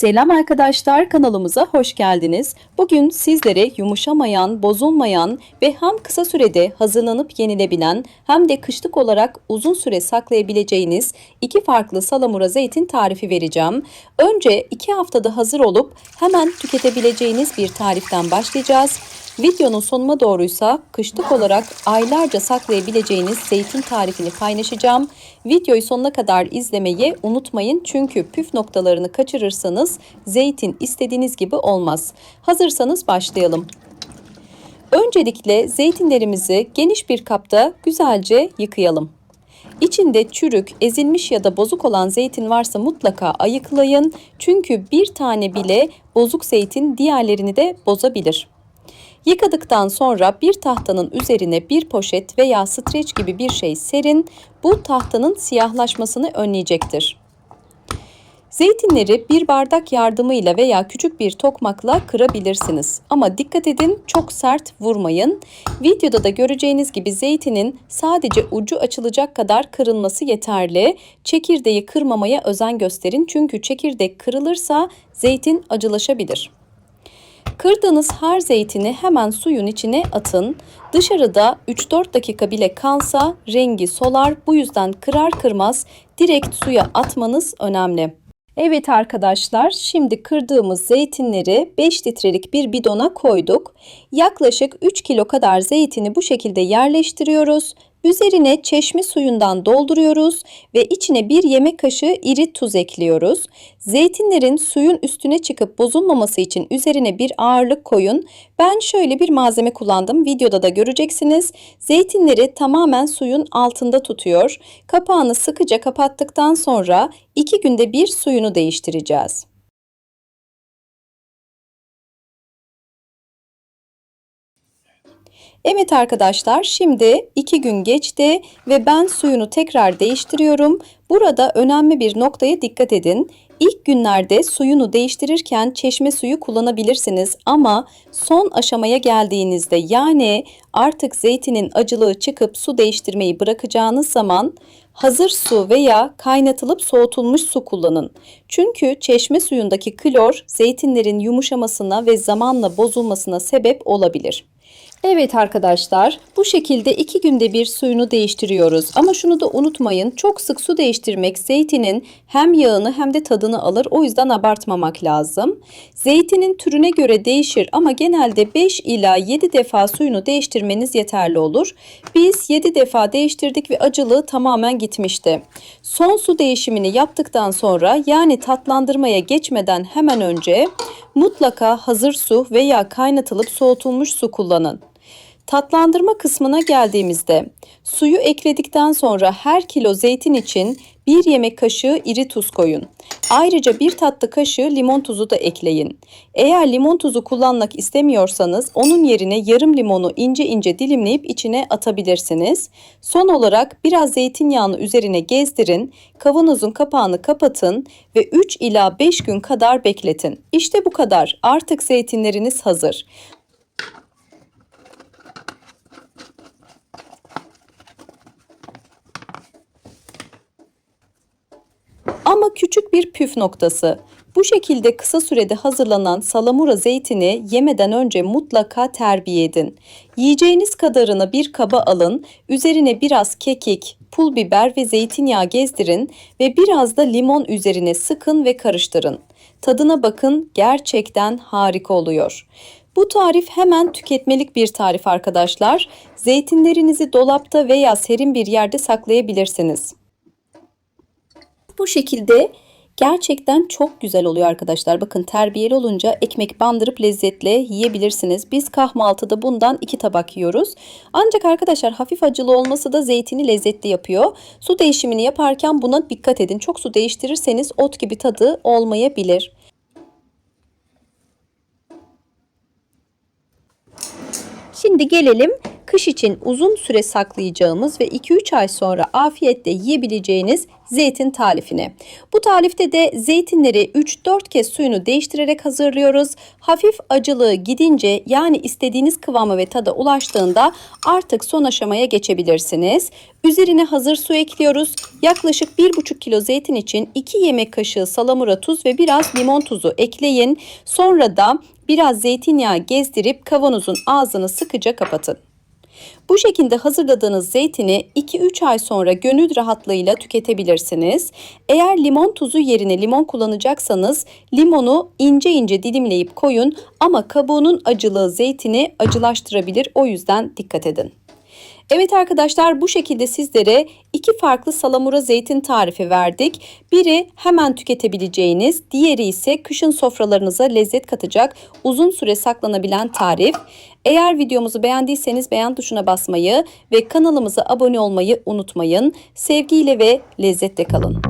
Selam arkadaşlar kanalımıza hoş geldiniz. Bugün sizlere yumuşamayan, bozulmayan ve hem kısa sürede hazırlanıp yenilebilen hem de kışlık olarak uzun süre saklayabileceğiniz iki farklı salamura zeytin tarifi vereceğim. Önce iki haftada hazır olup hemen tüketebileceğiniz bir tariften başlayacağız. Videonun sonuna doğruysa kışlık olarak aylarca saklayabileceğiniz zeytin tarifini paylaşacağım. Videoyu sonuna kadar izlemeyi unutmayın çünkü püf noktalarını kaçırırsanız zeytin istediğiniz gibi olmaz. Hazırsanız başlayalım. Öncelikle zeytinlerimizi geniş bir kapta güzelce yıkayalım. İçinde çürük, ezilmiş ya da bozuk olan zeytin varsa mutlaka ayıklayın. Çünkü bir tane bile bozuk zeytin diğerlerini de bozabilir. Yıkadıktan sonra bir tahtanın üzerine bir poşet veya streç gibi bir şey serin. Bu tahtanın siyahlaşmasını önleyecektir. Zeytinleri bir bardak yardımıyla veya küçük bir tokmakla kırabilirsiniz. Ama dikkat edin çok sert vurmayın. Videoda da göreceğiniz gibi zeytinin sadece ucu açılacak kadar kırılması yeterli. Çekirdeği kırmamaya özen gösterin çünkü çekirdek kırılırsa zeytin acılaşabilir. Kırdığınız her zeytini hemen suyun içine atın. Dışarıda 3-4 dakika bile kalsa rengi solar. Bu yüzden kırar kırmaz direkt suya atmanız önemli. Evet arkadaşlar şimdi kırdığımız zeytinleri 5 litrelik bir bidona koyduk. Yaklaşık 3 kilo kadar zeytini bu şekilde yerleştiriyoruz. Üzerine çeşme suyundan dolduruyoruz ve içine bir yemek kaşığı iri tuz ekliyoruz. Zeytinlerin suyun üstüne çıkıp bozulmaması için üzerine bir ağırlık koyun. Ben şöyle bir malzeme kullandım. Videoda da göreceksiniz. Zeytinleri tamamen suyun altında tutuyor. Kapağını sıkıca kapattıktan sonra 2 günde bir suyunu değiştireceğiz. Evet arkadaşlar şimdi 2 gün geçti ve ben suyunu tekrar değiştiriyorum. Burada önemli bir noktaya dikkat edin. İlk günlerde suyunu değiştirirken çeşme suyu kullanabilirsiniz ama son aşamaya geldiğinizde yani artık zeytinin acılığı çıkıp su değiştirmeyi bırakacağınız zaman hazır su veya kaynatılıp soğutulmuş su kullanın. Çünkü çeşme suyundaki klor zeytinlerin yumuşamasına ve zamanla bozulmasına sebep olabilir. Evet arkadaşlar bu şekilde iki günde bir suyunu değiştiriyoruz. Ama şunu da unutmayın çok sık su değiştirmek zeytinin hem yağını hem de tadını alır. O yüzden abartmamak lazım. Zeytinin türüne göre değişir ama genelde 5 ila 7 defa suyunu değiştirmeniz yeterli olur. Biz 7 defa değiştirdik ve acılığı tamamen gitmişti. Son su değişimini yaptıktan sonra yani tatlandırmaya geçmeden hemen önce mutlaka hazır su veya kaynatılıp soğutulmuş su kullanın. Tatlandırma kısmına geldiğimizde suyu ekledikten sonra her kilo zeytin için bir yemek kaşığı iri tuz koyun. Ayrıca bir tatlı kaşığı limon tuzu da ekleyin. Eğer limon tuzu kullanmak istemiyorsanız onun yerine yarım limonu ince ince dilimleyip içine atabilirsiniz. Son olarak biraz zeytinyağını üzerine gezdirin, kavanozun kapağını kapatın ve 3 ila 5 gün kadar bekletin. İşte bu kadar. Artık zeytinleriniz hazır. Ama küçük bir püf noktası. Bu şekilde kısa sürede hazırlanan salamura zeytini yemeden önce mutlaka terbiye edin. Yiyeceğiniz kadarını bir kaba alın, üzerine biraz kekik, pul biber ve zeytinyağı gezdirin ve biraz da limon üzerine sıkın ve karıştırın. Tadına bakın gerçekten harika oluyor. Bu tarif hemen tüketmelik bir tarif arkadaşlar. Zeytinlerinizi dolapta veya serin bir yerde saklayabilirsiniz. Bu şekilde gerçekten çok güzel oluyor arkadaşlar. Bakın terbiyeli olunca ekmek bandırıp lezzetle yiyebilirsiniz. Biz kahvaltıda bundan iki tabak yiyoruz. Ancak arkadaşlar hafif acılı olması da zeytini lezzetli yapıyor. Su değişimini yaparken buna dikkat edin. Çok su değiştirirseniz ot gibi tadı olmayabilir. Şimdi gelelim kış için uzun süre saklayacağımız ve 2-3 ay sonra afiyetle yiyebileceğiniz zeytin tarifine. Bu tarifte de zeytinleri 3-4 kez suyunu değiştirerek hazırlıyoruz. Hafif acılığı gidince yani istediğiniz kıvama ve tada ulaştığında artık son aşamaya geçebilirsiniz. Üzerine hazır su ekliyoruz. Yaklaşık 1,5 kilo zeytin için 2 yemek kaşığı salamura tuz ve biraz limon tuzu ekleyin. Sonra da biraz zeytinyağı gezdirip kavanozun ağzını sıkıca kapatın. Bu şekilde hazırladığınız zeytini 2-3 ay sonra gönül rahatlığıyla tüketebilirsiniz. Eğer limon tuzu yerine limon kullanacaksanız limonu ince ince dilimleyip koyun ama kabuğunun acılığı zeytini acılaştırabilir o yüzden dikkat edin. Evet arkadaşlar bu şekilde sizlere iki farklı salamura zeytin tarifi verdik. Biri hemen tüketebileceğiniz, diğeri ise kışın sofralarınıza lezzet katacak, uzun süre saklanabilen tarif. Eğer videomuzu beğendiyseniz beğen tuşuna basmayı ve kanalımıza abone olmayı unutmayın. Sevgiyle ve lezzetle kalın.